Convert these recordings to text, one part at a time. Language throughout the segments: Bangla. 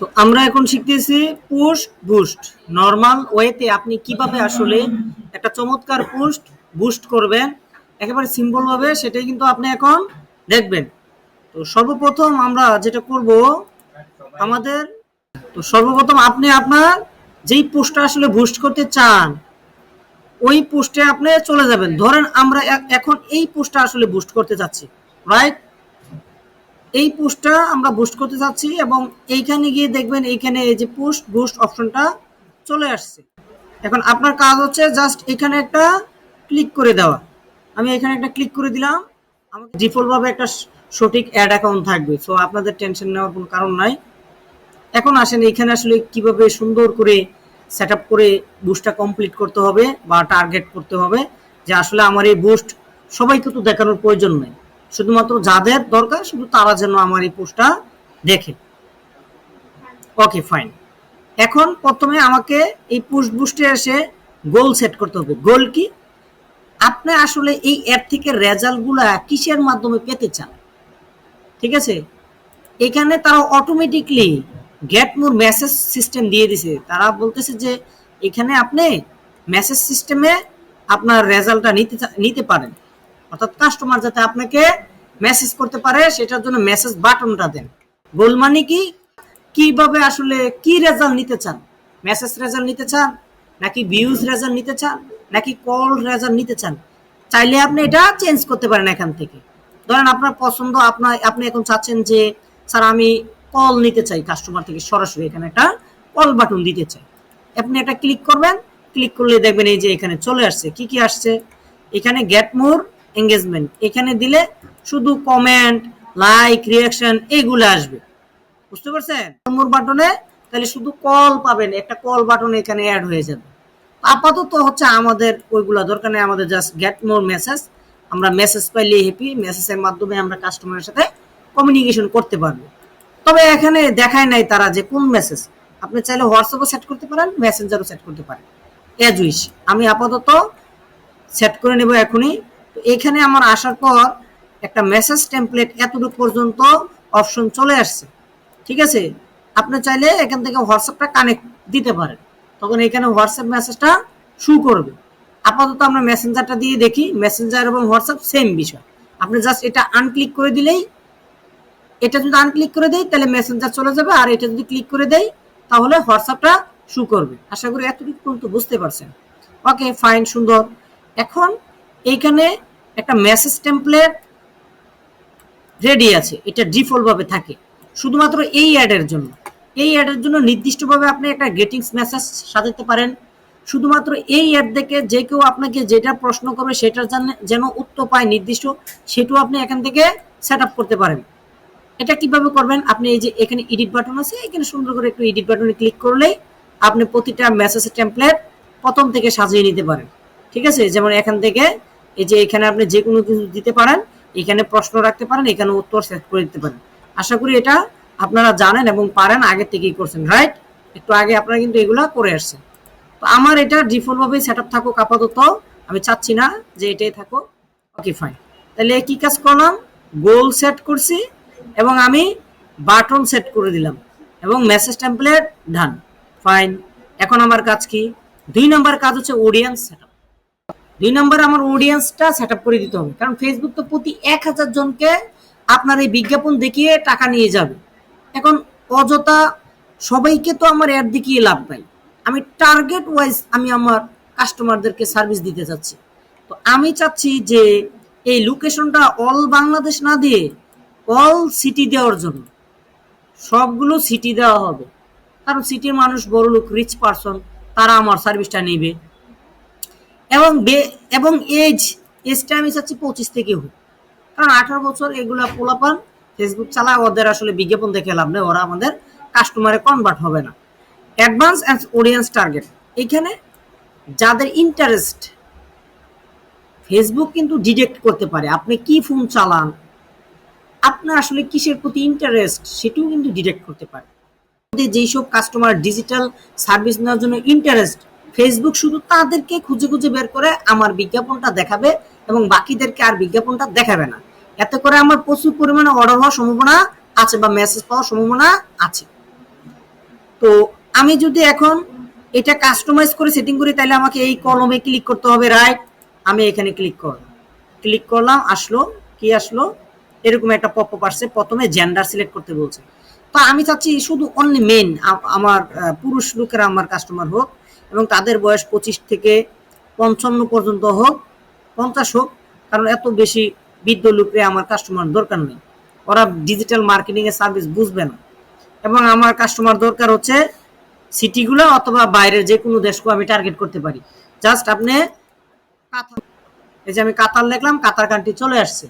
তো আমরা এখন শিখতেছি পুশ, বুস্ট। নর্মাল ওয়েতে আপনি কীভাবে আসলে একটা চমৎকার পুস্ট বুস্ট করবেন, একেবারে সিম্পল ভাবে সেটাই কিন্তু আপনি এখন দেখবেন। তো সর্বপ্রথম আমরা যেটা করব, আমাদের, তো সর্বপ্রথম আপনি আপনার যেই পোস্টটা আসলে বুস্ট করতে চান, ওই পোস্টে আপনি চলে যাবেন। ধরেন আমরা এখন এই পোস্টটা আসলে বুস্ট করতে চাচ্ছি রাইট এই পোস্টটা আমরা বুস্ট করতে চাচ্ছি এবং এইখানে গিয়ে দেখবেন এইখানে এই যে পোস্ট বুস্ট অপশনটা চলে আসছে। এখন আপনার কাজ হচ্ছে জাস্ট এখানে একটা ক্লিক করে দেওয়া। আমি এখানে একটা ক্লিক করে দিলাম। আমাকে ডিফল্টভাবে একটা সঠিক অ্যাড অ্যাকাউন্ট থাকবে। সো আপনাদের টেনশন নেওয়ার কোনো কারণ নাই। এখন আসেন এখানে আসলে কীভাবে সুন্দর করে সেট করে বুস্টটা কমপ্লিট করতে হবে বা টার্গেট করতে হবে, যে আসলে আমার এই বুস্ট সবাইকে তো দেখানোর প্রয়োজন নেই। শুধুমাত্র যাদের দরকার, শুধু তারা যেন আমার এই পোস্টটা দেখে। ওকে ফাইন এখন প্রথমে আমাকে এই পোস্ট বুস্টে এসে গোল সেট করতে হবে। গোল কি? আপনি আসলে এই অ্যাপ থেকে রেজাল্টগুলা কিসের মাধ্যমে পেতে চান? ঠিক আছে? এখানে তারা automatically get more message system দিয়ে দিছে। তারা বলতেছে যে এখানে আপনি মেসেজ সিস্টেমে আপনার রেজাল্টটা নিতে নিতে পারেন। অর্থাৎ কাস্টমার যাতে আপনাকে মেসেজ করতে পারে, সেটার জন্য মেসেজ বাটনটা দেন। গোল মানে কি? কীভাবে আসলে কি রেজাল্ট নিতে চান? মেসেজ রেজাল্ট নিতে চান? নাকি ভিউজ রেজাল্ট নিতে চান? নাকি কল রেজাল্ট নিতে চান? চাইলে আপনি এটা চেঞ্জ করতে পারেন এখান থেকে। ধরেন আপনার পছন্দ, আপনার, আপনি এখন চাচ্ছেন যে, স্যার, আমি কল নিতে চাই কাস্টমার থেকে সরাসরি এখানে একটা কল বাটন দিতে চাই। আপনি এটা ক্লিক করবেন। ক্লিক করলে দেখবেন এই যে এখানে চলে আসছে। কি কি আসছে? এখানে গেট মোর এঙ্গেজমেন্ট এখানে দিলে শুধু কমেন্ট লাইক রিয়াকশন এগুলো আসবে। বুঝতে পারছেন? মোর বাটনে তাহলে শুধু কল পাবেন, একটা কল বাটন এখানে অ্যাড হয়ে যাবে। আপাতত হচ্ছে আমাদের ওইগুলা, দরকার নেই আমাদের জাস্ট গেট মোর মেসেজ আমরা মেসেজ পাইলে হ্যাপি মেসেজের মাধ্যমে আমরা কাস্টমারের সাথে কমিউনিকেশন করতে পারব। তবে এখানে দেখায় নাই তারা যে কোন মেসেজ আপনি চাইলে হোয়াটসঅ্যাপও সেট করতে পারেন মেসেঞ্জারও সেট করতে পারেন। এজ উইশ আমি আপাতত সেট করে নেব এখনই। তো এখানে আমার আসার পর একটা মেসেজ টেমপ্লেট এতটুকু পর্যন্ত অপশন চলে আসছে। ঠিক আছে? আপনি চাইলে এখান থেকে হোয়াটসঅ্যাপটা কানেক্ট দিতে পারেন। তখন এখানে হোয়াটসঅ্যাপ মেসেজটা শু করবে। আপাতত আমরা মেসেঞ্জারটা দিয়ে দেখি। মেসেঞ্জার এবং হোয়াটসঅ্যাপ সেম বিষয়। আপনি জাস্ট এটা আনক্লিক করে দিলেই, এটা যদি আনক্লিক করে দেই, তাহলে মেসেঞ্জার চলে যাবে। আর এটা যদি ক্লিক করে দেই, তাহলে হোয়াটসঅ্যাপটা শু করবে। আশা করি এতটুকু পর্যন্ত বুঝতে পারছেন। ওকে ফাইন সুন্দর। এখন এইখানে একটা মেসেজ টেমপ্লেট রেডি আছে। এটা ডিফল্ট ভাবে থাকে। শুধুমাত্র এই অ্যাডের জন্য। এই অ্যাডের জন্য নির্দিষ্টভাবে আপনি একটা গেটিংস মেসেজ সাজাতে পারেন। শুধুমাত্র এই অ্যাড দেখে যে কেউ আপনাকে যেটা প্রশ্ন করবে সেটার যেন উত্তর পায় নির্দিষ্ট, সেটাও আপনি এখান থেকে সেট করতে পারেন। এটা কীভাবে করবেন? আপনি এই যে এখানে এডিট বাটন আছে, এখানে সুন্দর করে একটু এডিট বাটনে ক্লিক করলেই আপনি প্রতিটা মেসেজ টেমপ্লেট প্রথম থেকে সাজিয়ে নিতে পারেন। ঠিক আছে? যেমন এখান থেকে এই যে এখানে আপনি যে কোনো কিছু দিতে পারেন, এখানে প্রশ্ন রাখতে পারেন, এখানে উত্তর সেট করে দিতে পারেন। আশা করি এটা আপনারা জানেন এবং পারেন, আগে থেকেই করছেন রাইট একটু আগে আপনারা কিন্তু এগুলা করে আসছেন। তো আমার এটা ডিফল্ট ভাবে সেট আপ থাকুক আপাতত, আমি চাচ্ছি না যে এটাই থাকুক। ওকে ফাইন তাহলে কি কাজ করলাম? গোল সেট করছি এবং আমি বাটন সেট করে দিলাম এবং মেসেজ টেমপ্লেট ডান ফাইন এখন আমার কাজ কি? দুই নম্বর কাজ হচ্ছে অডিয়েন্স সেট দুই নম্বর আমার অডিয়েন্সটা সেট করে দিতে হবে। কারণ ফেসবুক তো প্রতি এক হাজার জনকে আপনার এই বিজ্ঞাপন দেখিয়ে টাকা নিয়ে যাবে। এখন অযথা সবাইকে তো আমার অ্যাড দেখিয়ে লাভ নাই। আমি টার্গেট ওয়াইজ আমি আমার কাস্টমারদেরকে সার্ভিস দিতে চাচ্ছি। তো আমি চাচ্ছি যে এই লোকেশনটা অল বাংলাদেশ না দিয়ে অল সিটি দেওয়ার জন্য সবগুলো সিটি দেওয়া হবে। কারণ সিটির মানুষ বড় লোক রিচ পারসন তারা আমার সার্ভিসটা নেবে। এবং এবং এজ এজটা আমি চাচ্ছি পঁচিশ থেকে হোক কারণ আঠারো বছর এগুলা পোলাপান ফেসবুক চালায়, ওদের আসলে বিজ্ঞাপন দেখে লাভ নেই, ওরা আমাদের কাস্টমারে কনভার্ট হবে না। অ্যাডভান্স অ্যান্ড অডিয়েন্স টার্গেট এখানে যাদের ইন্টারেস্ট ফেসবুক কিন্তু ডিটেক্ট করতে পারে, আপনি কি ফোন চালান, আপনার আসলে কিসের প্রতি ইন্টারেস্ট সেটাও কিন্তু ডিটেক্ট করতে পারে। যেসব কাস্টমার ডিজিটাল সার্ভিস নেওয়ার জন্য ইন্টারেস্ট ফেসবুক শুধু তাদেরকে খুঁজে খুঁজে বের করে আমার বিজ্ঞাপনটা দেখাবে এবং বাকিদেরকে আর বিজ্ঞাপনটা দেখাবে না। এতে করে আমার প্রচুর পরিমাণে অর্ডার হওয়ার সম্ভাবনা আছে বা মেসেজ পাওয়ার সম্ভাবনা আছে। তো আমি যদি এখন এটা কাস্টমাইজ করে সেটিং করি, তাহলে আমাকে এই কলমে ক্লিক করতে হবে রাইট আমি এখানে ক্লিক করলাম। ক্লিক করলাম, আসলো, কি আসলো? এরকম একটা পপ আপ আসছে। প্রথমে জেন্ডার সিলেক্ট করতে বলছে। তো আমি চাচ্ছি শুধু অনলি মেন আমার পুরুষ লোকেরা আমার কাস্টমার হোক এবং তাদের বয়স পঁচিশ থেকে পঞ্চান্ন পর্যন্ত হোক, পঞ্চাশ হোক, কারণ এত বেশি বৃদ্ধ লোকরে আমার কাস্টমার দরকার নেই। ওরা ডিজিটাল মার্কেটিং এর সার্ভিস বুঝবে না। এবং আমার কাস্টমার দরকার হচ্ছে সিটিগুলো অথবা বাইরের যে কোনো দেশকে আমি টার্গেট করতে পারি। জাস্ট আপনি কাতার, এই যে আমি কাতার লিখলাম কাতার কান্ট্রি চলে আসছে।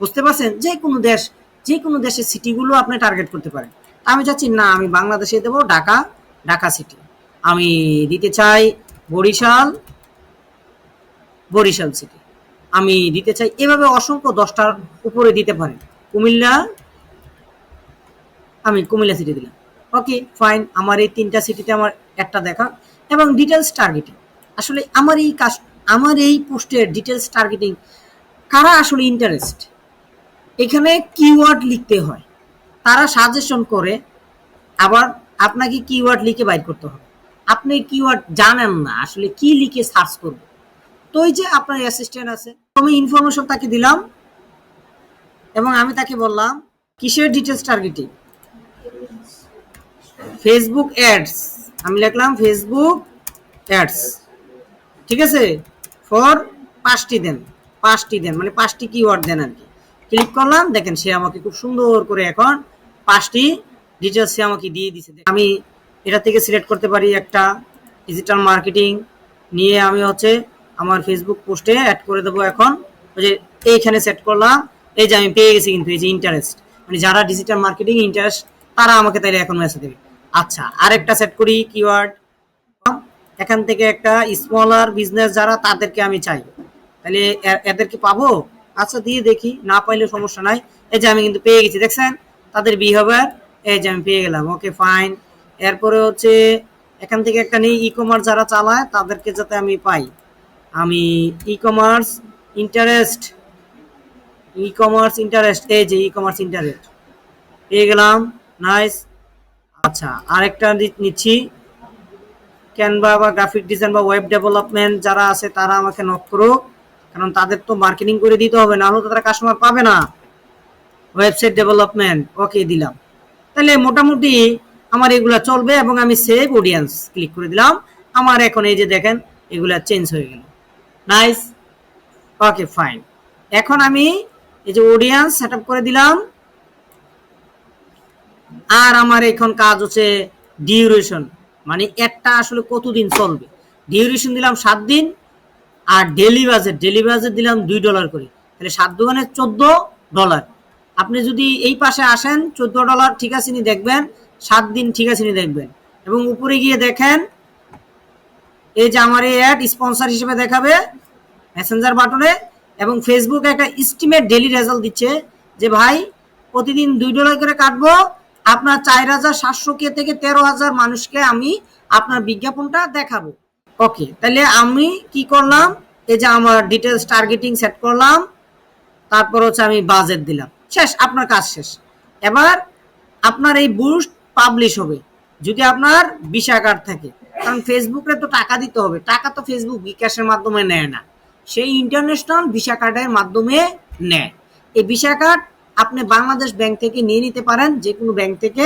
বুঝতে পারছেন? যে কোনো দেশ যে কোনো দেশের সিটিগুলো আপনি টার্গেট করতে পারেন। আমি চাচ্ছি, না, আমি বাংলাদেশে দেবো, ঢাকা ঢাকা সিটি আমি দিতে চাই বরিশাল বরিশাল সিটি আমি দিতে চাই এভাবে অসংখ্য দশটার উপরে দিতে পারেন। কুমিল্লা, আমি কুমিল্লা সিটি দিলাম। ওকে ফাইন আমার এই তিনটা সিটিতে আমার একটা দেখা এবং ডিটেলস টার্গেটিং আসলে আমার এই কাজ, আমার এই পোস্টের ডিটেলস টার্গেটিং কারা আসলে ইন্টারেস্ট এখানে কিওয়ার্ড লিখতে হয়। তারা সাজেশন করে, আবার আপনাকে কিওয়ার্ড লিখে বাইর করতে হবে। আপনি কিওয়ার্ড জানেন না, আসলে কি লিখে সার্চ করব? তো ওই যে আপনার অ্যাসিস্ট্যান্ট আছে, আমি ইনফরমেশন তাকে দিলাম এবং আমি তাকে বললাম, কিসের ডিটেলস টার্গেটিং ফেসবুক অ্যাডস আমি লিখলাম ফেসবুক অ্যাডস ঠিক আছে? ফর পাঁচটি দেন পাঁচটি দেন মানে পাঁচটি কিওয়ার্ড দেন আর কি। ক্লিক করলাম, দেখেন সে আমাকে খুব সুন্দর করে এখন পাঁচটি ডিটেলস সে আমাকে দিয়ে দিছে আমি এটা থেকে সিলেক্ট করতে পারি একটা ডিজিটাল মার্কেটিং নিয়ে আমি হচ্ছে আমার ফেসবুক পোস্টে অ্যাড করে দেবো এখন। যে এইখানে সেট করলাম, এই যে আমি পেয়ে গেছি কিন্তু, এই যে ইন্টারেস্ট মানে যারা ডিজিটাল মার্কেটিং ইন্টারেস্ট তারা আমাকে তাইলে এখন মেসেজ দেবে। আচ্ছা আরেকটা সেট করি কিওয়ার্ড এখান থেকে একটা স্মলার বিজনেস যারা, তাদেরকে আমি চাই। তাহলে এদেরকে পাবো? আচ্ছা দিয়ে দেখি, না পাইলে সমস্যা নাই। এই যে আমি কিন্তু পেয়ে গেছি, দেখছেন? তাদের বিহেভিয়ার এই যে আমি পেয়ে গেলাম। ওকে ফাইন এরপরে হচ্ছে এখান থেকে একটা নেই ই কমার্স যারা চালায়, তাদেরকে যাতে আমি পাই। আমি e commerce interest e commerce interest এই যে ই কমার্স ইন্টারেস্ট পেয়ে গেলাম নাইস আচ্ছা আরেকটা নিচ্ছি। ক্যানভা বা গ্রাফিক ডিজাইন বা ওয়েব ডেভেলপমেন্ট যারা আছে, তারা আমাকে নক করুক কারণ তাদের তো মার্কেটিং করে দিতে হবে, না হলে তো তারা কাস্টমার পাবে না। ওয়েবসাইট ডেভেলপমেন্ট ওকে দিলাম। তাহলে মোটামুটি আমার এগুলা চলবে এবং আমি সেভ অডিয়েন্স ক্লিক করে দিলাম। আমার এখন এই যে দেখেন, এগুলা চেঞ্জ হয়ে গেল। নাইস ওকে ফাইন এখন আমি এই যে অডিয়েন্স সেট করে দিলাম। আর আমার এখন কাজ হচ্ছে ডিউরেশন মানে একটা আসলে কতদিন চলবে। ডিউরেশন দিলাম সাত দিন, আর ডেলি বাজেট ডেলি বাজেট দিলাম দুই ডলার করে। তাহলে সাত দোকানে চোদ্দ ডলার আপনি যদি এই পাশে আসেন, চোদ্দ ডলার ঠিক আছে নি দেখবেন সাত দিন ঠিক আছে নি দেখবেন। এবং উপরে গিয়ে দেখেন, এই যে আমার এই অ্যাড স্পন্সর হিসেবে দেখাবে মেসেঞ্জার বাটনে এবং ফেসবুক একটা এস্টিমেট ডেলি রেজাল্ট দিচ্ছে যে ভাই, প্রতিদিন দুই ডলার করে কাটবো, আপনার চার হাজার সাতশো কে থেকে তেরো হাজার মানুষকে আমি আপনার বিজ্ঞাপনটা দেখাবো। ওকে তাহলে আমি কি করলাম? এই যে আমার ডিটেলস টার্গেটিং সেট করলাম, তারপর হচ্ছে আমি বাজেট দিলাম। শেষ, আপনার কাজ শেষ। এবার আপনার এই বুস্ট পাবলিশ হবে। যদি আপনার কার্ড থাকে, কারণ ফেসবুকে তো টাকা দিতে হবে, টাকা তো ফেসবুক বিকাশের মাধ্যমে নেয় না। সেই ইন্টারন্যাশনাল ভিসা কার্ডের মাধ্যমে নেয়। এই ভিসা কার্ড আপনি বাংলাদেশ ব্যাংক থেকে নিয়ে নিতে পারেন, যে কোনো ব্যাংক থেকে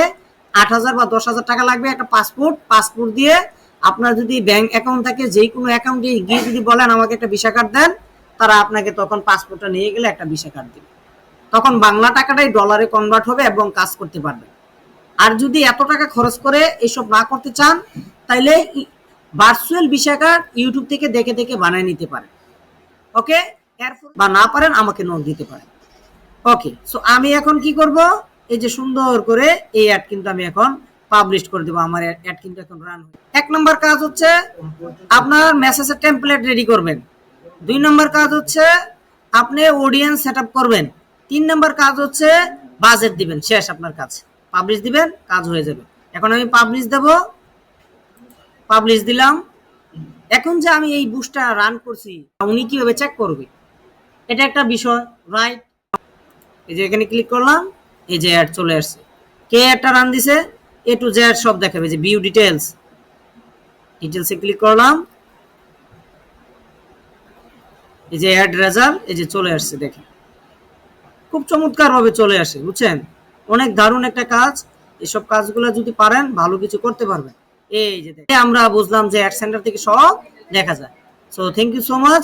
আট হাজার বা দশ হাজার টাকা লাগবে একটা পাসপোর্ট। পাসপোর্ট দিয়ে আপনার যদি ব্যাংক অ্যাকাউন্ট থাকে, যে কোনো অ্যাকাউন্টে গিয়ে যদি বলেন, আমাকে একটা ভিসা কার্ড দেন, তারা আপনাকে তখন পাসপোর্টটা নিয়ে গেলে একটা ভিসা কার্ড দেবে। তখন বাংলা টাকাটাই ডলারে কনভার্ট হবে এবং কাজ করতে পারবেন আর যদি এত টাকা খরচ করে এসব না করতে চান, তাইলে ভার্চুয়াল কার্ড ইউটিউব থেকে দেখে দেখে বানিয়ে নিতে পারেন। ওকে? এরপর বা না পারেন, আমাকে নোট দিতে পারেন। ওকে সো আমি এখন কি করব? এই যে সুন্দর করে এই অ্যাড কিন্তু আমি এখন পাবলিশ করে দেবো, আমার অ্যাড কিন্তু এখন রান এক নম্বর কাজ হচ্ছে আপনার মেসেজের টেমপ্লেট রেডি করবেন। দুই নম্বর কাজ হচ্ছে আপনি অডিয়েন্স সেট করবেন। তিন নম্বর কাজ হচ্ছে বাজেট দিবেন, শেষ আপনার কাজ। পাবলিশ দিবেন, কাজ হয়ে যাবে। এখন আমি পাবলিশ দেব পাবলিশ দিলাম। এখন যে আমি এই বুস্টটা রান করছি, উনি কীভাবে চেক করবে? এটা একটা বিষয় রাইট এই যে এখানে ক্লিক করলাম, এই যে অ্যাড চলে আসছে। কে একটা রান দিছে? এ টু জেড সব দেখাবে যে ভিউ ডিটেলস ডিটেলসে ক্লিক করলাম। এই যে অ্যাড রেজাল্ট এই যে চলে আসছে, দেখেন। খুব চমৎকারভাবে চলে আসে, বুঝছেন? অনেক দারুণ একটা কাজ। এসব কাজগুলো যদি পারেন, ভালো কিছু করতে পারবেন। এই যে আমরা বুঝলাম যে এক সেন্টার থেকে সব দেখা যায়। So thank you so much